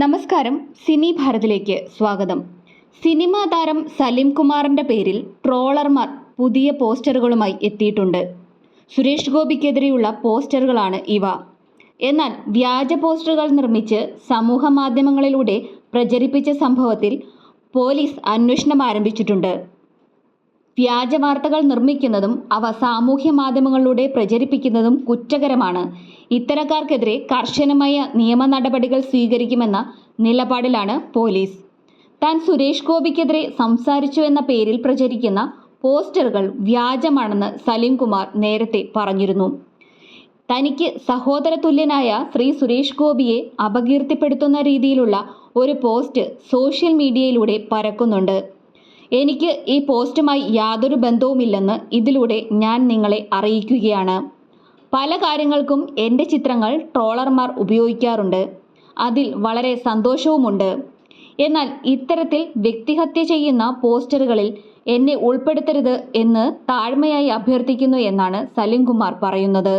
നമസ്കാരം സിനി ഭാരതിലേക്ക് സ്വാഗതം. സിനിമാ താരം സലീം കുമാറിന്റെ പേരിൽ ട്രോളർമാർ പുതിയ പോസ്റ്ററുകളുമായി എത്തിയിട്ടുണ്ട്. സുരേഷ് ഗോപിക്കെതിരെയുള്ള പോസ്റ്ററുകളാണ് ഇവ. എന്നാൽ വ്യാജ പോസ്റ്ററുകൾ നിർമ്മിച്ച് സമൂഹ മാധ്യമങ്ങളിലൂടെ പ്രചരിപ്പിച്ച സംഭവത്തിൽ പോലീസ് അന്വേഷണം ആരംഭിച്ചിട്ടുണ്ട്. വ്യാജ വാർത്തകൾ നിർമ്മിക്കുന്നതും അവ സാമൂഹ്യ മാധ്യമങ്ങളിലൂടെ പ്രചരിപ്പിക്കുന്നതും കുറ്റകരമാണ്. ഇത്തരക്കാർക്കെതിരെ കർശനമായ നിയമ നടപടികൾ സ്വീകരിക്കുമെന്ന നിലപാടിലാണ് പോലീസ്. താൻ സുരേഷ് ഗോപിക്കെതിരെ സംസാരിച്ചു എന്ന പേരിൽ പ്രചരിക്കുന്ന പോസ്റ്ററുകൾ വ്യാജമാണെന്ന് സലീം കുമാർ നേരത്തെ പറഞ്ഞിരുന്നു. തനിക്ക് സഹോദര തുല്യനായ ശ്രീ സുരേഷ് ഗോപിയെ അപകീർത്തിപ്പെടുത്തുന്ന രീതിയിലുള്ള ഒരു പോസ്റ്റ് സോഷ്യൽ മീഡിയയിലൂടെ പരക്കുന്നുണ്ട്. എനിക്ക് ഈ പോസ്റ്റുമായി യാതൊരു ബന്ധവുമില്ലെന്ന് ഇതിലൂടെ ഞാൻ നിങ്ങളെ അറിയിക്കുകയാണ്. പല കാര്യങ്ങൾക്കും എന്റെ ചിത്രങ്ങൾ ട്രോളർമാർ ഉപയോഗിക്കാറുണ്ട്. അതിൽ വളരെ സന്തോഷവുമുണ്ട്. എന്നാൽ ഇത്തരത്തിൽ വ്യക്തിഹത്യ ചെയ്യുന്ന പോസ്റ്ററുകളിൽ എന്നെ ഉൾപ്പെടുത്തരുത് എന്ന് താഴ്മയായി അഭ്യർത്ഥിക്കുന്നു എന്നാണ് സലിം കുമാർ പറയുന്നത്.